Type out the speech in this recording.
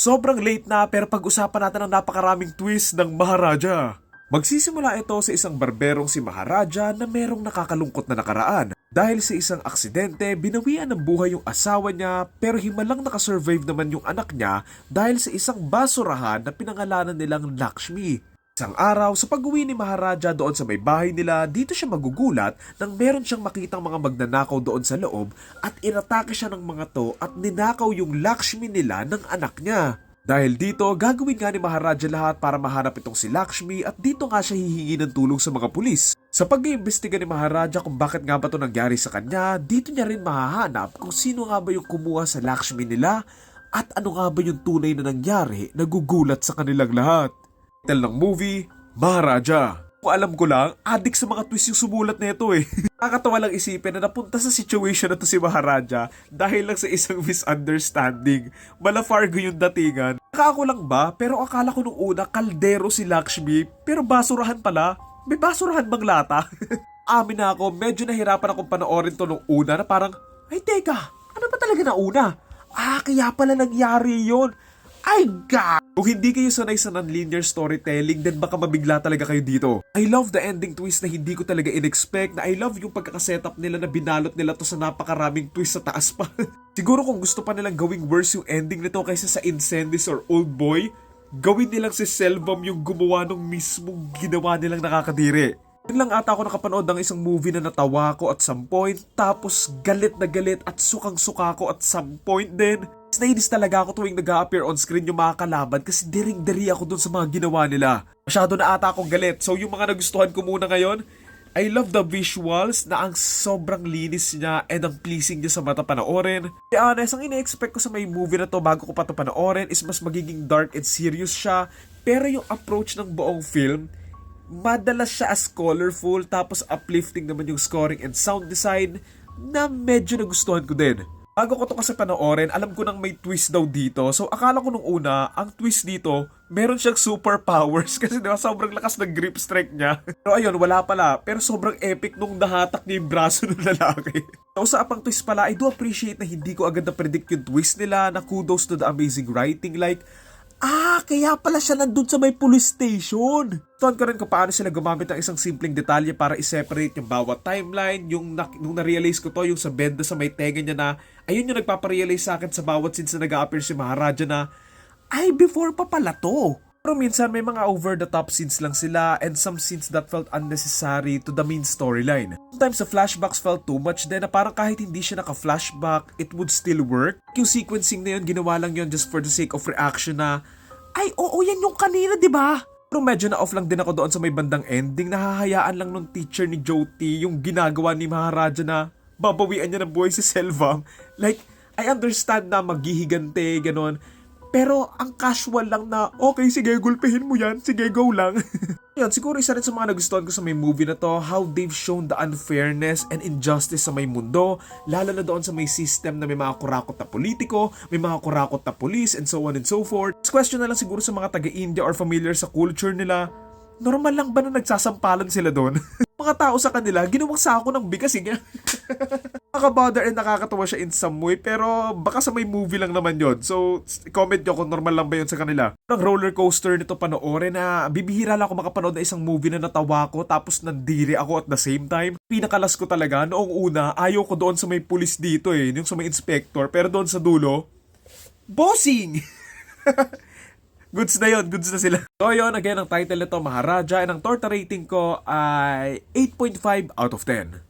Sobrang late na pero pag-usapan natin ang napakaraming twist ng Maharaja. Magsisimula ito sa isang barberong si Maharaja na merong nakakalungkot na nakaraan. Dahil sa isang aksidente, binawian ng buhay yung asawa niya pero himalang nakasurvive naman yung anak niya dahil sa isang basurahan na pinangalanan nilang Lakshmi. Isang araw, sa pag-uwi ni Maharaja doon sa may bahay nila, dito siya magugulat nang meron siyang makitang mga magnanakaw doon sa loob at inatake siya ng mga to at ninakaw yung Lakshmi nila ng anak niya. Dahil dito, gagawin nga ni Maharaja lahat para mahanap itong si Lakshmi at dito nga siya hihingi ng tulong sa mga pulis. Sa pag-iimbestiga ni Maharaja kung bakit nga ba ito nangyari sa kanya, dito niya rin mahahanap kung sino nga ba yung kumuha sa Lakshmi nila at ano nga ba yung tunay na nangyari na gugulat sa kanilang lahat. Title ng movie, Maharaja. Kung alam ko lang, adik sa mga twist yung sumulat na ito eh. Nakakatawa lang isipin na napunta sa situation na to si Maharaja dahil lang sa isang misunderstanding. Mala Fargo yung datingan. Nakako lang ba? Pero akala ko nung una kaldero si Lakshmi pero basurahan pala. May basurahan bang lata? Amin na ako, medyo nahirapan akong panoorin to nung una na parang, ay teka, ano ba talaga na una? Ah, kaya pala nangyari yon. Ay, God! Kung hindi kayo sanay sa non-linear storytelling, then baka mabigla talaga kayo dito. I love the ending twist na hindi ko talaga in-expect, na I love yung pagkakasetup nila na binalot nila to sa napakaraming twist sa taas pa. Siguro kung gusto pa nilang gawing worse yung ending nito kaysa sa Incendies or Old Boy, gawin nilang si Selvam yung gumawa ng mismong ginawa nilang nakakadiri. Yun lang ata ako nakapanood ng isang movie na natawa ko at some point, tapos galit na galit at sukang-suka ko at some point din. Nainis talaga ako tuwing nag appear on screen yung mga kalaban kasi diring-diri ako dun sa mga ginawa nila. Masyado na ata akong galit. So yung mga nagustuhan ko muna ngayon, I love the visuals na ang sobrang linis niya and ang pleasing niya sa mata panoorin. Be honest, ang ina-expect ko sa may movie na to bago ko pa to panoorin is mas magiging dark and serious siya. Pero yung approach ng buong film, madalas siya as colorful tapos uplifting naman yung scoring and sound design na medyo nagustuhan ko din. Bago ko to kasi panoorin, alam ko nang may twist daw dito. So akala ko nung una, ang twist dito, meron siyang superpowers kasi diba sobrang lakas ng grip strike niya. Pero ayun, wala pala. Pero sobrang epic nung nahatak niya yung braso ng lalaki. So sa apang twist pala, I do appreciate na hindi ko agad na-predict yung twist nila na kudos to the amazing writing. Like, Ah, kaya pala siya nandun sa may police station. Tuwan ko rin kung paano sila gumamit ng isang simpleng detalye para i-separate yung bawat timeline. Yung na, nung na-realize ko to, yung sa benda sa may tenga niya na, ayun yung nagpaparealize sa akin sa bawat scene na nag-appear si Maharaja na, ay, before pa pala to. Pero minsan may mga over-the-top scenes lang sila and some scenes that felt unnecessary to the main storyline. Sometimes the flashbacks felt too much then na parang kahit hindi siya naka-flashback, it would still work. Yung sequencing na yun, ginawa lang yun just for the sake of reaction na, ay, oo, yan yung kanina, ba? Pero medyo na-off lang din ako doon sa may bandang ending. Nahahayaan lang nung teacher ni Jyoti yung ginagawa ni Maharaja na babawian niya ng buhay si Selvam. Like, I understand na maghihigante, ganon. Pero ang casual lang na, okay, sige, gulpihin mo yan. Sige, go lang. Yan, siguro isa rin sa mga nagustuhan ko sa may movie na to, how they've shown the unfairness and injustice sa may mundo, lalo na doon sa may system na may mga kurakot na politiko, may mga kurakot na police, and so on and so forth. This question na lang siguro sa mga taga-India or familiar sa culture nila, normal lang ba na nagsasampalan sila doon? mga tao sa kanila, ginawang sako ng bigas eh. Nakaka-bother and nakakatawa siya in some way, pero baka sa may movie lang naman yon So, comment nyo kung normal lang ba yun sa kanila. Ang roller coaster nito panoorin na bibihira lang ako makapanood na isang movie na natawa ko tapos nandiri ako at the same time. Pinakalas ko talaga, noong una, ayaw ko doon sa may pulis dito eh, yung sa may inspector, pero doon sa dulo, bossing! goods na yon goods na sila. So yun, again, ang title nito, Maharaja, and ang torta rating ko ay 8.5 out of 10.